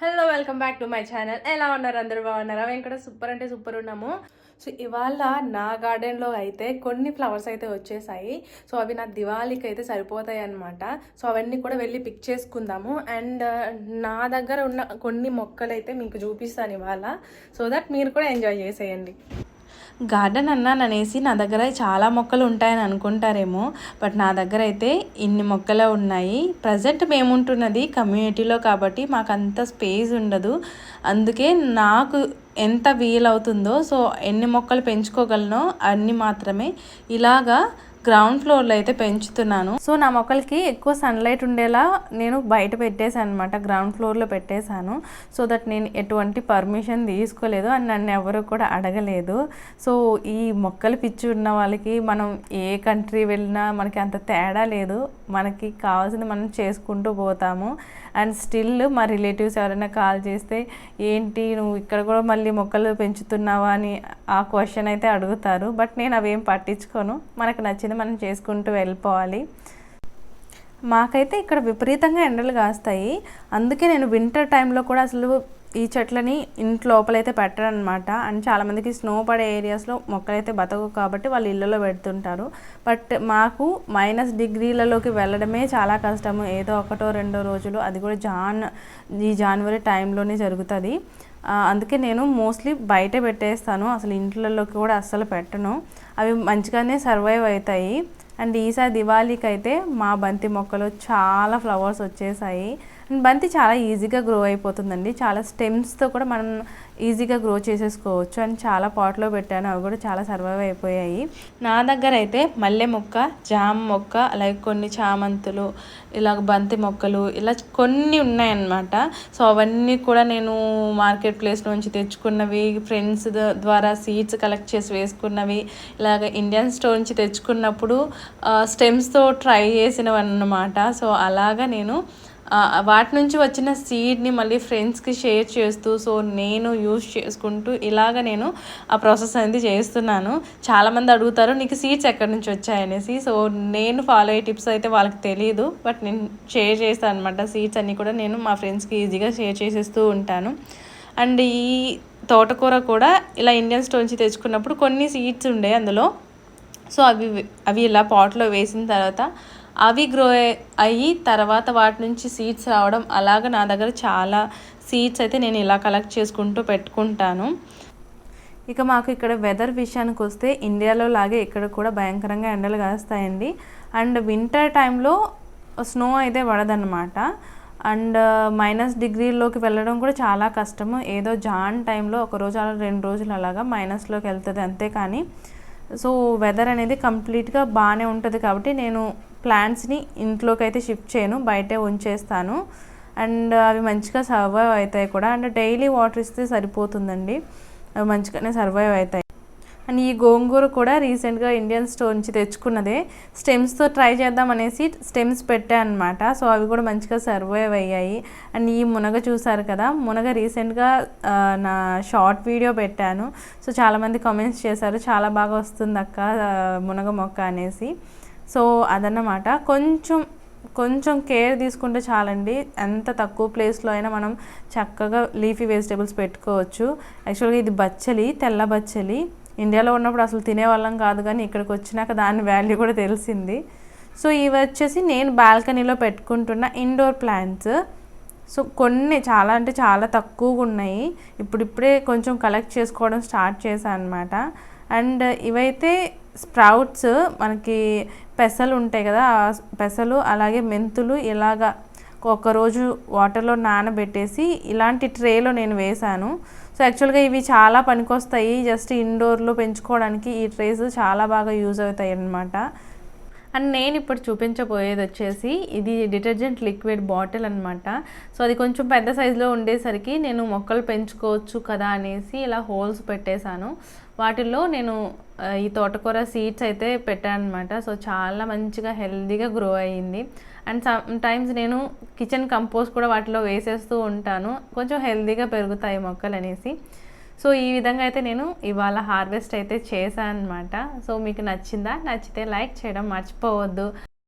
Hello welcome back to my channel ఎలా ఉన్నారు అందరూ? బాగున్నారా? మేము కూడా సూపర్ అంటే సూపర్ ఉన్నాము. సో ఇవాళ నా గార్డెన్లో అయితే కొన్ని ఫ్లవర్స్ అయితే వచ్చేసాయి. సో అవి నా దివాళీకి అయితే సరిపోతాయి అనమాట సో అవన్నీ కూడా వెళ్ళి పిక్ చేసుకుందాము. అండ్ uh, నా దగ్గర ఉన్న కొన్ని మొక్కలు అయితే మీకు చూపిస్తాను ఇవాళ. సో దట్ మీరు కూడా ఎంజాయ్ చేసేయండి. గార్డెన్ అన్నాను అనేసి నా దగ్గర చాలా మొక్కలు ఉంటాయని అనుకుంటారేమో బట్ నా దగ్గర అయితే ఇన్ని మొక్కలే ఉన్నాయి. ప్రజెంట్ మేముంటున్నది కమ్యూనిటీలో కాబట్టి మాకు అంత స్పేస్ ఉండదు. అందుకే నాకు ఎంత వీలవుతుందో సో ఎన్ని మొక్కలు పెంచుకోగలనో అన్ని మాత్రమే. ఇలాగా గ్రౌండ్ ఫ్లోర్లో అయితే పెంచుతున్నాను. సో నా మొక్కలకి ఎక్కువ సన్లైట్ ఉండేలా నేను బయట పెట్టేశాను అనమాట గ్రౌండ్ ఫ్లోర్లో పెట్టేశాను. సో దట్ నేను ఎటువంటి పర్మిషన్ తీసుకోలేదు అని నన్ను ఎవరు కూడా అడగలేదు. సో ఈ మొక్కలు పిచ్చి ఉన్న వాళ్ళకి మనం ఏ కంట్రీ వెళ్ళినా మనకి అంత తేడా లేదు. మనకి కావాల్సింది మనం చేసుకుంటూ పోతాము. అండ్ స్టిల్ మా రిలేటివ్స్ ఎవరైనా కాల్ చేస్తే ఏంటి నువ్వు ఇక్కడ కూడా మళ్ళీ మొక్కలు పెంచుతున్నావా? అని ఆ క్వశ్చన్ అయితే అడుగుతారు బట్ నేను అవేం పట్టించుకోను. మనకు నచ్చింది మనం చేసుకుంటూ వెళ్ళిపోవాలి. మాకైతే ఇక్కడ విపరీతంగా ఎండలు కాస్తాయి. అందుకే నేను వింటర్ టైంలో కూడా అసలు ఈ చెట్లని ఇంటి లోపలైతే పెట్టరనమాట. అండ్ చాలామందికి స్నో పడే ఏరియాస్లో మొక్కలైతే బతకవు కాబట్టి వాళ్ళు ఇళ్ళలో పెడుతుంటారు. బట్ మాకు మైనస్ డిగ్రీలలోకి వెళ్ళడమే చాలా కష్టము. ఏదో ఒకటో రెండో రోజులు అది కూడా జాన్ ఈ జనవరి టైంలోనే జరుగుతుంది. అందుకే నేను మోస్ట్లీ బయట పెట్టేస్తాను. అసలు ఇంట్లలోకి కూడా అస్సలు పెట్టను. అవి మంచిగానే సర్వైవ్ అవుతాయి. అండ్ ఈసారి దివాళీకి అయితే మా బంతి మొక్కలు చాలా ఫ్లవర్స్ వచ్చేసాయి. బంతి చాలా ఈజీగా గ్రో అయిపోతుందండి. చాలా స్టెమ్స్తో కూడా మనం ఈజీగా గ్రో చేసేసుకోవచ్చు. అండ్ చాలా పాట్లో పెట్టాను. అవి కూడా చాలా సర్వైవ్ అయిపోయాయి. నా దగ్గర అయితే మల్లె మొక్క జామ మొక్క అలాగే కొన్ని చామంతులు ఇలాగ బంతి మొక్కలు ఇలా కొన్ని ఉన్నాయన్నమాట. సో అవన్నీ కూడా నేను మార్కెట్ ప్లేస్ నుంచి తెచ్చుకున్నవి ఫ్రెండ్స్ ద్వారా సీడ్స్ కలెక్ట్ చేసి వేసుకున్నవి ఇలాగ ఇండియన్ స్టోర్ నుంచి తెచ్చుకున్నప్పుడు స్టెమ్స్తో ట్రై చేసినవి అన్నమాట సో అలాగా నేను వాటి నుంచి వచ్చిన సీడ్ని మళ్ళీ ఫ్రెండ్స్కి షేర్ చేస్తూ సో నేను యూస్ చేసుకుంటూ ఇలాగ నేను ఆ ప్రాసెస్ అనేది చేస్తున్నాను. చాలామంది అడుగుతారు నీకు సీడ్స్ ఎక్కడి నుంచి వచ్చాయనేసి? సో నేను ఫాలో అయ్యే టిప్స్ అయితే వాళ్ళకి తెలియదు బట్ నేను షేర్ చేస్తాను అనమాట సీడ్స్ అన్నీ కూడా నేను మా ఫ్రెండ్స్కి ఈజీగా షేర్ చేసేస్తూ ఉంటాను. అండ్ ఈ తోటకూర కూడా ఇలా ఇండియన్ స్టోర్ నుంచి తెచ్చుకున్నప్పుడు కొన్ని సీడ్స్ ఉండే అందులో. సో అవి అవి ఇలా పాట్లో వేసిన తర్వాత అవి గ్రో అయ్యి తర్వాత వాటి నుంచి సీడ్స్ రావడం అలాగ నా దగ్గర చాలా సీడ్స్ అయితే నేను ఇలా కలెక్ట్ చేసుకుంటూ పెట్టుకుంటాను. ఇక మాకు ఇక్కడ వెదర్ విషయానికి వస్తే ఇండియాలో లాగే ఇక్కడ కూడా భయంకరంగా ఎండలు కాస్తాయండి. అండ్ వింటర్ టైంలో స్నో అయితే పడదన్నమాట. అండ్ మైనస్ డిగ్రీలోకి వెళ్ళడం కూడా చాలా కష్టము. ఏదో జాన్ టైంలో ఒక రోజు అలా రెండు రోజులు అలాగా మైనస్లోకి వెళ్తుంది అంతే కానీ సో వెదర్ అనేది కంప్లీట్గా బాగానే ఉంటుంది కాబట్టి నేను ప్లాంట్స్ని ఇంట్లోకి అయితే షిఫ్ట్ చేయను బయటే ఉంచేస్తాను. అండ్ అవి మంచిగా సర్వైవ్ అవుతాయి కూడా. అండ్ డైలీ వాటర్ ఇస్తే సరిపోతుందండి. అవి మంచిగానే సర్వైవ్ అవుతాయి. అండ్ ఈ గోంగూర కూడా రీసెంట్గా ఇండియన్ స్టోర్ నుంచి తెచ్చుకున్నదే. స్టెమ్స్తో ట్రై చేద్దాం అనేసి స్టెమ్స్ పెట్టాను అనమాట సో అవి కూడా మంచిగా సర్వైవ్ అయ్యాయి. అండ్ ఈ మునగ చూసారు కదా? మునగ రీసెంట్గా నా షార్ట్ వీడియో పెట్టాను. సో చాలామంది కామెంట్స్ చేశారు చాలా బాగా వస్తుంది అక్క మునగ మొక్క అనేసి. సో అదన్నమాట. కొంచెం కొంచెం కేర్ తీసుకుంటే చాలండి. ఎంత తక్కువ ప్లేస్లో అయినా మనం చక్కగా లీఫీ వెజిటేబుల్స్ పెట్టుకోవచ్చు. యాక్చువల్గా ఇది బచ్చలి తెల్ల బచ్చలి. ఇండియాలో ఉన్నప్పుడు అసలు తినేవాళ్ళం కాదు కానీ ఇక్కడికి వచ్చినాక దాని వాల్యూ కూడా తెలిసింది. సో ఇవి వచ్చేసి నేను బాల్కనీలో పెట్టుకుంటున్న ఇండోర్ ప్లాంట్స్ సో కొన్ని చాలా అంటే చాలా తక్కువగా ఉన్నాయి. ఇప్పుడిప్పుడే కొంచెం కలెక్ట్ చేసుకోవడం స్టార్ట్ చేశాను అనమాట అండ్ ఇవైతే స్ప్రౌట్స్ మనకి పెసలు ఉంటాయి కదా పెసలు అలాగే మెంతులు ఇలాగా ఒకరోజు వాటర్లో నానబెట్టేసి ఇలాంటి ట్రేలో నేను వేశాను. సో యాక్చువల్గా ఇవి చాలా పనికొస్తాయి. జస్ట్ ఇండోర్లో పెంచుకోవడానికి ఈ ట్రేస్ చాలా బాగా యూజ్ అవుతాయి అన్నమాట అండ్ నేను ఇప్పుడు చూపించబోయేది వచ్చేసి ఇది డిటర్జెంట్ లిక్విడ్ బాటిల్ అనమాట సో అది కొంచెం పెద్ద సైజులో ఉండేసరికి నేను మొక్కలు పెంచుకోవచ్చు కదా అనేసి ఇలా హోల్స్ పెట్టేశాను. వాటిల్లో నేను ఈ తోటకూర సీడ్స్ అయితే పెట్టాను అనమాట సో చాలా మంచిగా హెల్తీగా గ్రో అయ్యింది. అండ్ సమ్ టైమ్స్ నేను కిచెన్ కంపోస్ట్ కూడా వాటిలో వేసేస్తూ ఉంటాను. కొంచెం హెల్దీగా పెరుగుతాయి మొక్కలు అనేసి. సో ఈ విధంగా అయితే నేను ఇవాళ హార్వెస్ట్ అయితే చేశాను అనమాట సో మీకు నచ్చిందా? నచ్చితే లైక్ చేయడం మర్చిపోవద్దు.